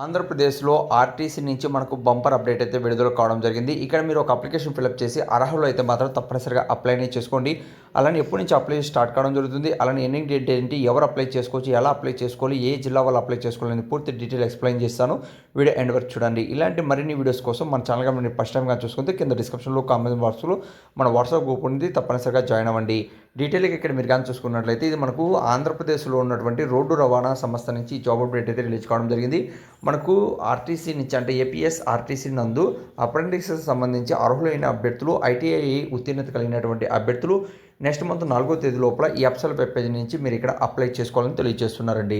ఆంధ్రప్రదేశ్లో ఆర్టీసీ నుంచి మనకు బంపర్ అప్డేట్ అయితే విడుదల కావడం జరిగింది. ఇక్కడ మీరు ఒక అప్లికేషన్ ఫిలప్ చేసి అర్హులు అయితే మాత్రం తప్పనిసరిగా అప్లై చేసుకోండి. అలానే ఎప్పటి నుంచి అప్లై స్టార్ట్ కావడం జరుగుతుంది అలానే ఎన్ని డేట్ ఏంటి ఎవరు అప్లై చేసుకోవచ్చు ఎలా అప్లై చేసుకోవాలి ఏ జిల్లా వాళ్ళు అప్లై చేసుకోవాలని పూర్తి డీటెయిల్ ఎక్స్ప్లెయిన్ చేస్తాను. వీడియో ఎండ్ వరకు చూడండి. ఇలాంటి మరిన్ని వీడియోస్ కోసం మన ఛానల్గా మీరు ఫస్ట్ టైంగా చూసుకుంటే కింద డిస్క్రిప్షన్లో కామెంట్ బాక్స్లో మన వాట్సాప్ గ్రూప్ ఉంది తప్పనిసరిగా జాయిన్ అవ్వండి. డీటెయిల్గా ఇక్కడ మీరు కానీ చూసుకున్నట్లయితే ఇది మనకు ఆంధ్రప్రదేశ్లో ఉన్నటువంటి రోడ్డు రవాణా సంస్థ నుంచి జాబ్ అప్డేట్ అయితే రిలీజ్ కావడం జరిగింది. మనకు ఆర్టీసీ నుంచి అంటే ఏపీఎస్ ఆర్టీసీ నందు అప్రెంటిక్స్ సంబంధించి అర్హులైన అభ్యర్థులు ఐటీఐ ఉత్తీర్ణత కలిగినటువంటి అభ్యర్థులు నెక్స్ట్ మంత్ నాలుగో తేదీ లోపల ఈ అప్సల్ వెబ్ పేజ్ నుంచి మీరు ఇక్కడ అప్లై చేసుకోవాలని తెలియజేస్తున్నారండి.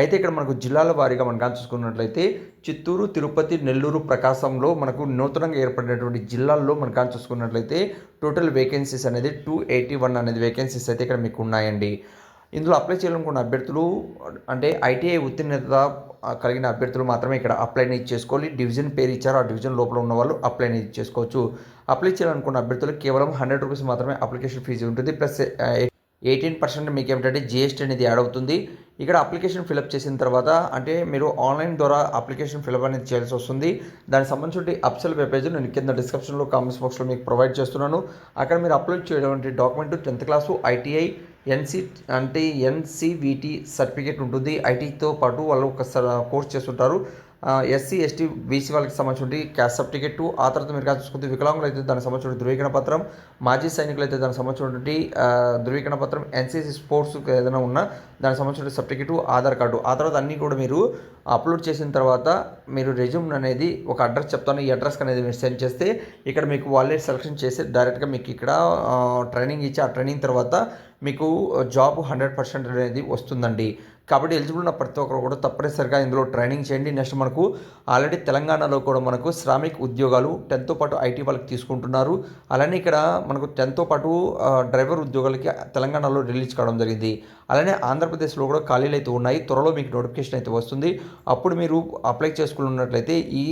అయితే ఇక్కడ మనకు జిల్లాల వారీగా మనం కానీ చూసుకున్నట్లయితే చిత్తూరు తిరుపతి నెల్లూరు ప్రకాశంలో మనకు నూతనంగా ఏర్పడినటువంటి జిల్లాల్లో మనం కానీ చూసుకున్నట్లయితే టోటల్ వేకెన్సీస్ అనేది టూ ఎయిటీ వన్ అనేది వేకెన్సీస్ అయితే ఇక్కడ మీకు ఉన్నాయండి. ఇందులో అప్లై చేయాలనుకున్న అభ్యర్థులు అంటే ఐటీఐ ఉత్తీర్ణత కలిగిన అభ్యర్థులు మాత్రమే ఇక్కడ అప్లై అనేది చేసుకోవాలి. డివిజన్ పేరు ఇచ్చారు. ఆ డివిజన్ లోపల ఉన్న వాళ్ళు అప్లై అనేది చేసుకోవచ్చు. అప్లై చేయాలనుకున్న అభ్యర్థులు కేవలం హండ్రెడ్ రూపీస్ మాత్రమే అప్లికేషన్ ఫీజు ఉంటుంది. ప్లస్ ఎయిటీన్ పర్సెంట్ మీకు ఏమిటంటే జిఎస్టీ అనేది యాడ్ అవుతుంది. ఇక్కడ అప్లికేషన్ ఫిలప్ చేసిన తర్వాత అంటే మీరు ఆన్లైన్ ద్వారా అప్లికేషన్ ఫిలప్ అనేది చేయాల్సి వస్తుంది. దానికి సంబంధించిన అప్సెల్ వెబ్ పేజ్ నేను కింద డిస్క్రిప్షన్లో కామెంట్స్ బాక్స్లో మీకు ప్రొవైడ్ చేస్తున్నాను. అక్కడ మీరు అప్లోడ్ చేయడం document tenth class ITI N C అంటే ఎన్సీవీటీ సర్టిఫికేట్ ఉంటుంది. ఐటీతో పాటు వాళ్ళు ఒక కోర్స్ చేస్తుంటారు. ఎస్సీ ఎస్టీ బీసీ వాళ్ళకి సంబంధించి క్యాస్ట్ సర్టిఫికెట్ ఆ తర్వాత మీరు చూసుకుంటే వికలాంగులు అయితే దానికి సంబంధించిన ధృవీకరణ పత్రం మాజీ సైనికులు అయితే దానికి సంబంధించినటువంటి ధృవీకరణ పత్రం ఎన్సీసీ స్పోర్ట్స్ ఏదైనా ఉన్నా దానికి సంబంధించిన సర్టిఫికెట్ ఆధార్ కార్డు ఆ తర్వాత అన్నీ కూడా మీరు అప్లోడ్ చేసిన తర్వాత మీరు రెజ్యూమ్ అనేది ఒక అడ్రస్ చెప్తాను ఈ అడ్రస్కి అనేది మీరు సెండ్ చేస్తే ఇక్కడ మీకు వాళ్ళే సెలక్షన్ చేసి డైరెక్ట్గా మీకు ఇక్కడ ట్రైనింగ్ ఇచ్చి ఆ ట్రైనింగ్ తర్వాత మీకు జాబ్ హండ్రెడ్ పర్సెంట్ అనేది వస్తుందండి. కాబట్టి ఎలిజిబుల్ ఉన్న ప్రతి ఒక్కరు కూడా తప్పనిసరిగా ఇందులో ట్రైనింగ్ చేయండి. నెక్స్ట్ మనకు ఆల్రెడీ తెలంగాణలో కూడా మనకు శ్రామిక్ ఉద్యోగాలు టెన్త్తో పాటు ఐటీ వాళ్ళకి తీసుకుంటున్నారు. అలానే ఇక్కడ మనకు టెన్త్తో పాటు డ్రైవర్ ఉద్యోగాలకి తెలంగాణలో రిలీజ్ కావడం జరిగింది. అలానే ఆంధ్రప్రదేశ్లో కూడా ఖాళీలు అయితే ఉన్నాయి. త్వరలో మీకు నోటిఫికేషన్ అయితే వస్తుంది. అప్పుడు మీరు అప్లై చేసుకున్నట్లయితే ఈ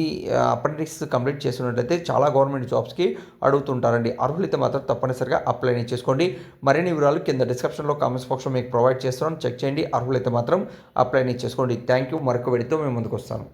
అప్రెంటిస్ కంప్లీట్ చేసుకున్నట్లయితే చాలా గవర్నమెంట్ జాబ్స్కి అడుగుతుంటారండి. అర్హులైతే మాత్రం తప్పనిసరిగా అప్లై చేసుకోండి. మరిన్ని వివరాలు కింద డిస్క్రిప్షన్లో కామెంట్స్ బాక్స్లో మీకు ప్రొవైడ్ చేస్తున్నాం. చెక్ చేయండి. అర్హులైతే మాత్రం మాత్రం అప్లై చేసుకోండి థ్యాంక్ యూ మరొక వెడితో మేము ముందుకు వస్తాను.